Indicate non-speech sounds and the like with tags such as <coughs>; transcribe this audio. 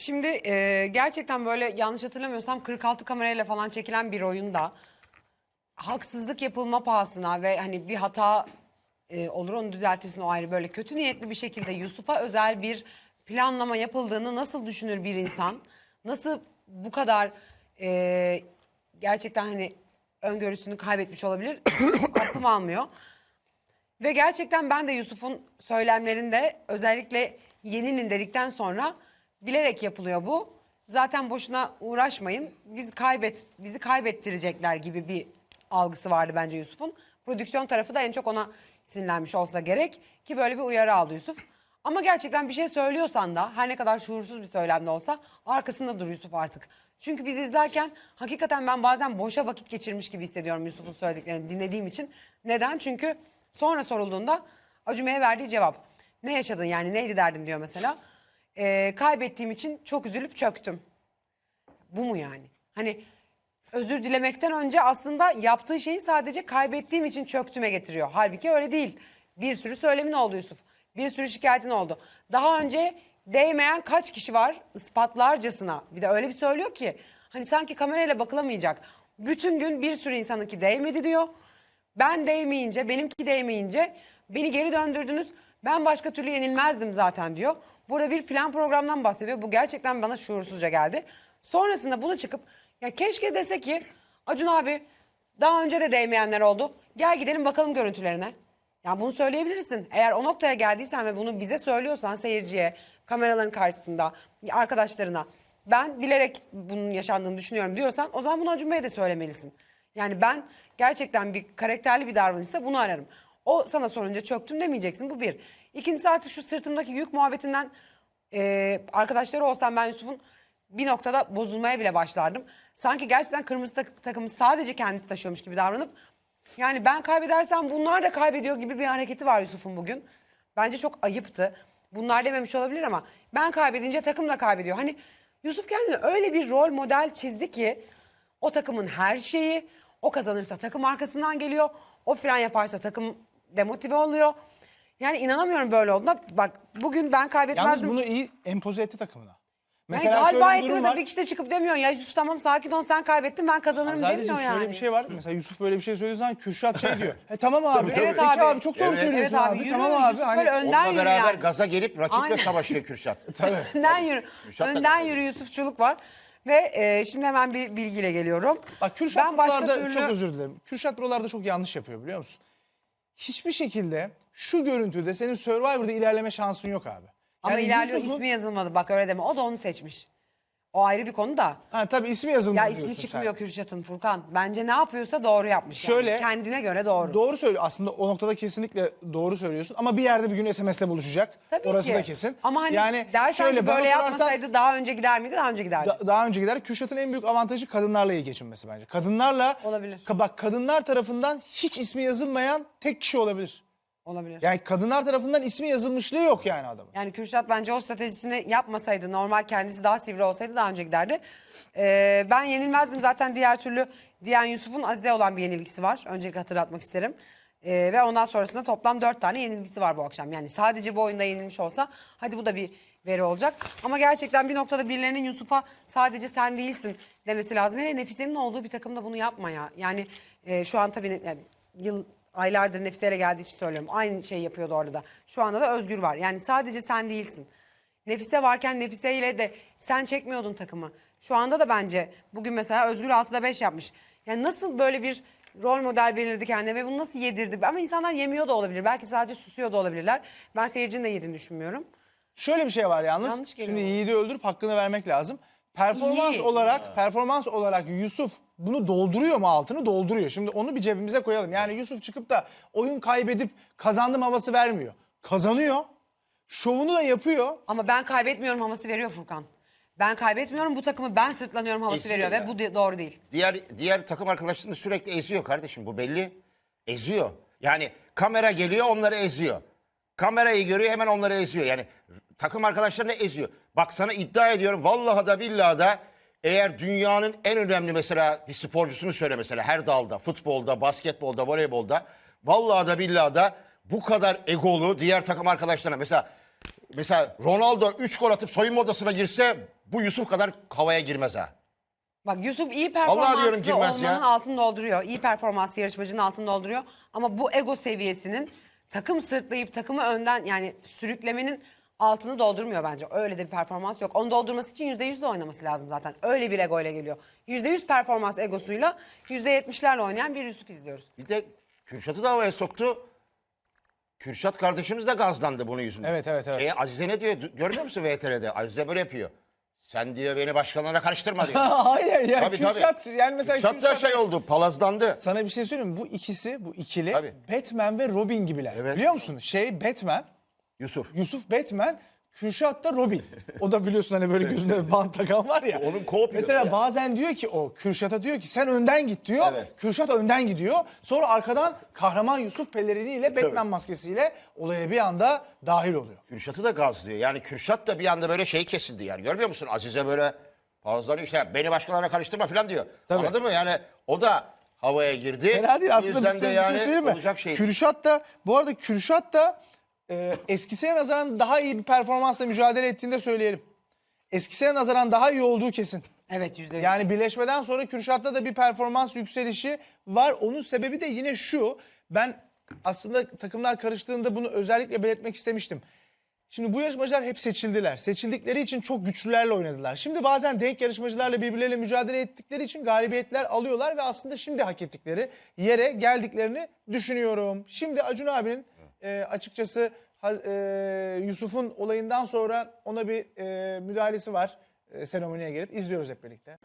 Şimdi e, gerçekten böyle yanlış hatırlamıyorsam 46 kamerayla falan çekilen bir oyunda haksızlık yapılma pahasına ve hani bir hata e, olur onu düzeltirsin o ayrı böyle kötü niyetli bir şekilde Yusuf'a özel bir planlama yapıldığını nasıl düşünür bir insan? Nasıl bu kadar e, gerçekten hani öngörüsünü kaybetmiş olabilir? <coughs> Aklım almıyor. Ve gerçekten ben de Yusuf'un söylemlerinde özellikle yeninin dedikten sonra bilerek yapılıyor bu. Zaten boşuna uğraşmayın. Biz kaybet bizi kaybettirecekler gibi bir algısı vardı bence Yusuf'un. Prodüksiyon tarafı da en çok ona sinirlenmiş olsa gerek ki böyle bir uyarı aldı Yusuf. Ama gerçekten bir şey söylüyorsan da her ne kadar şuursuz bir söylemde olsa arkasında dur Yusuf artık. Çünkü biz izlerken hakikaten ben bazen boşa vakit geçirmiş gibi hissediyorum Yusuf'un söylediklerini dinlediğim için. Neden? Çünkü sonra sorulduğunda Acüme'ye verdiği cevap. Ne yaşadın yani neydi derdin diyor mesela. Ee, kaybettiğim için çok üzülüp çöktüm. Bu mu yani? Hani özür dilemekten önce aslında yaptığı şeyi sadece kaybettiğim için çöktüme getiriyor. Halbuki öyle değil. Bir sürü söylemin oldu Yusuf. Bir sürü şikayetin oldu. Daha önce değmeyen kaç kişi var ispatlarcasına. Bir de öyle bir söylüyor ki hani sanki kamerayla bakılamayacak. Bütün gün bir sürü insanınki değmedi diyor. Ben değmeyince, benimki değmeyince beni geri döndürdünüz. Ben başka türlü yenilmezdim zaten diyor. Burada bir plan programdan bahsediyor. Bu gerçekten bana şuursuzca geldi. Sonrasında bunu çıkıp ya keşke dese ki Acun abi daha önce de değmeyenler oldu. Gel gidelim bakalım görüntülerine. Ya bunu söyleyebilirsin. Eğer o noktaya geldiysen ve bunu bize söylüyorsan seyirciye, kameraların karşısında, arkadaşlarına ben bilerek bunun yaşandığını düşünüyorum diyorsan o zaman bunu Acun Bey'e de söylemelisin. Yani ben gerçekten bir karakterli bir davranışsa bunu ararım. O sana sorunca çöktüm demeyeceksin bu bir. İkincisi artık şu sırtımdaki yük muhabbetinden e, arkadaşları olsam ben Yusuf'un bir noktada bozulmaya bile başlardım. Sanki gerçekten kırmızı tak- takımı sadece kendisi taşıyormuş gibi davranıp yani ben kaybedersem bunlar da kaybediyor gibi bir hareketi var Yusuf'un bugün. Bence çok ayıptı. Bunlar dememiş olabilir ama ben kaybedince takım da kaybediyor. Hani Yusuf kendine öyle bir rol model çizdi ki o takımın her şeyi o kazanırsa takım arkasından geliyor. O fren yaparsa takım demotive oluyor. Yani inanamıyorum böyle olduğuna. Bak bugün ben Yalnız kaybetmezdim. bunu iyi empoze etti takımına. yani Mesela galiba şöyle bir etti durum mesela var. bir kişi de çıkıp demiyor ya Yusuf tamam sakin ol sen kaybettin ben kazanırım Sadece demiyor yani. şöyle bir şey var. Mesela Yusuf böyle bir şey söylediği zaman Kürşat şey diyor. He tamam abi. Evet Peki abi. abi. çok doğru Evet. söylüyorsun Evet abi, abi. yürü, Tamam abi. Yusuf Hani böyle önden Onunla yürü beraber yani. gaza gelip rakiple Aynen. savaşıyor Kürşat. <laughs> tabii. <laughs> önden yürü. Kürşat da önden yürü Yusufçuluk var. Ve e, şimdi hemen bir bilgiyle geliyorum. Bak Kürşat buralarda türlü... çok özür dilerim. Kürşat buralarda çok yanlış yapıyor biliyor musun? Hiçbir şekilde şu görüntüde senin Survivor'da ilerleme şansın yok abi. Ama Yani ilerliyor Yusuf'un- ismi yazılmadı bak öyle deme. O da onu seçmiş. O ayrı bir konu da. Ha tabii ismi yazılmadı Ya diyorsun ismi sen. çıkmıyor Kürşat'ın Furkan. Bence ne yapıyorsa doğru yapmış. Şöyle- yani. Kendine göre doğru. Doğru söylüyor. Aslında o noktada kesinlikle doğru söylüyorsun. Ama bir yerde bir gün SMS'le buluşacak. Tabii Orası ki. da kesin. Ama hani yani dersen şöyle böyle sorarsan- yapmasaydı daha önce gider miydi? Daha önce giderdi. Da- daha önce gider. Kürşat'ın en büyük avantajı kadınlarla iyi geçinmesi bence. Kadınlarla Olabilir. Bak kadınlar tarafından hiç ismi yazılmayan tek kişi olabilir. Olabilir. Yani kadınlar tarafından ismi yazılmışlığı yok yani adamın. Yani Kürşat bence o stratejisini yapmasaydı normal kendisi daha sivri olsaydı daha önce giderdi. Ee, ben yenilmezdim zaten diğer türlü diyen Yusuf'un Azize olan bir yenilgisi var. Öncelikle hatırlatmak isterim. Ee, ve ondan sonrasında toplam dört tane yenilgisi var bu akşam. Yani sadece bu oyunda yenilmiş olsa hadi bu da bir veri olacak. Ama gerçekten bir noktada birilerinin Yusuf'a sadece sen değilsin demesi lazım. Hele Nefise'nin olduğu bir takımda bunu yapma ya. Yani e, şu an tabii yani yıl aylardır Nefise'yle geldiği için söylüyorum. Aynı şeyi yapıyordu orada da. Şu anda da Özgür var. Yani sadece sen değilsin. Nefise varken Nefise ile de sen çekmiyordun takımı. Şu anda da bence bugün mesela Özgür 6'da 5 yapmış. Yani nasıl böyle bir rol model belirledi kendine ve bunu nasıl yedirdi? Ama insanlar yemiyor da olabilir. Belki sadece susuyor da olabilirler. Ben seyircinin de yediğini düşünmüyorum. Şöyle bir şey var yalnız. Yanlış geliyor Şimdi. Yiğit'i öldürüp hakkını vermek lazım. Performans İyi. olarak performans olarak Yusuf bunu dolduruyor mu altını? Dolduruyor. Şimdi onu bir cebimize koyalım. Yani Yusuf çıkıp da oyun kaybedip kazandım havası vermiyor. Kazanıyor. Şovunu da yapıyor. Ama ben kaybetmiyorum havası veriyor Furkan. Ben kaybetmiyorum bu takımı ben sırtlanıyorum havası Eziyor veriyor ya. ve bu doğru değil. Diğer diğer takım arkadaşlarını sürekli eziyor kardeşim bu belli. Eziyor. Yani kamera geliyor onları eziyor. Kamerayı görüyor hemen onları eziyor. Yani takım arkadaşlarını eziyor. Bak sana iddia ediyorum vallahi da billahi da eğer dünyanın en önemli mesela bir sporcusunu söyle mesela her dalda futbolda, basketbolda, voleybolda vallahi da billahi da bu kadar egolu diğer takım arkadaşlarına mesela mesela Ronaldo 3 gol atıp soyunma odasına girse bu Yusuf kadar havaya girmez ha. Bak Yusuf iyi performanslı diyorum girmez olmanın ya. altını dolduruyor. İyi performanslı yarışmacının altını dolduruyor. Ama bu ego seviyesinin takım sırtlayıp takımı önden yani sürüklemenin altını doldurmuyor bence. Öyle de bir performans yok. Onu doldurması için %100 de oynaması lazım zaten. Öyle bir ego ile geliyor. %100 performans egosuyla %70'lerle oynayan bir Yusuf izliyoruz. Bir de Kürşat'ı da havaya soktu. Kürşat kardeşimiz de gazlandı bunun yüzünden. Evet, evet, evet. Şeye, Azize ne diyor? Görmüyor musun VTR'de? Azize böyle yapıyor. Sen diyor beni başkalarına karıştırma diyor. <laughs> Hayır ya Tabii, tabii. Kürşat yani mesela Kürşat da şey oldu palazlandı. Sana bir şey söyleyeyim mi? Bu ikisi, bu ikili Tabii. Batman ve Robin gibiler. Evet. Biliyor musun? Şey Batman, Yusuf. Yusuf Batman, Kürşat da Robin. O da biliyorsun hani böyle gözüne bant takan var ya. Onun co-pilotu Mesela ya. bazen diyor ki o Kürşat'a diyor ki sen önden git diyor. Evet. Kürşat önden gidiyor. Sonra arkadan kahraman Yusuf peleriniyle Batman maskesiyle olaya bir anda dahil oluyor. Kürşat'ı da gazlıyor. Yani Kürşat da bir anda böyle şey kesildi yani. Görmüyor musun? Azize böyle palazlanıyor işte beni başkalarına karıştırma falan diyor. Tabii. Anladın mı? Yani o da havaya girdi. Fena değil aslında bir, şey, bir şey söyleyeyim mi? olacak şey. Kürşat da bu arada Kürşat da e, eskisine nazaran daha iyi bir performansla mücadele ettiğini de söyleyelim. Eskisine nazaran daha iyi olduğu kesin. Evet %100. Yani birleşmeden sonra Kürşat'ta da bir performans yükselişi var. Onun sebebi de yine şu. Ben aslında takımlar karıştığında bunu özellikle belirtmek istemiştim. Şimdi bu yarışmacılar hep seçildiler. Seçildikleri için çok güçlülerle oynadılar. Şimdi bazen denk yarışmacılarla birbirleriyle mücadele ettikleri için galibiyetler alıyorlar ve aslında şimdi hak ettikleri yere geldiklerini düşünüyorum. Şimdi Acun abinin e, açıkçası e, Yusuf'un olayından sonra ona bir e, müdahalesi var. E, seremoniye gelip izliyoruz hep birlikte.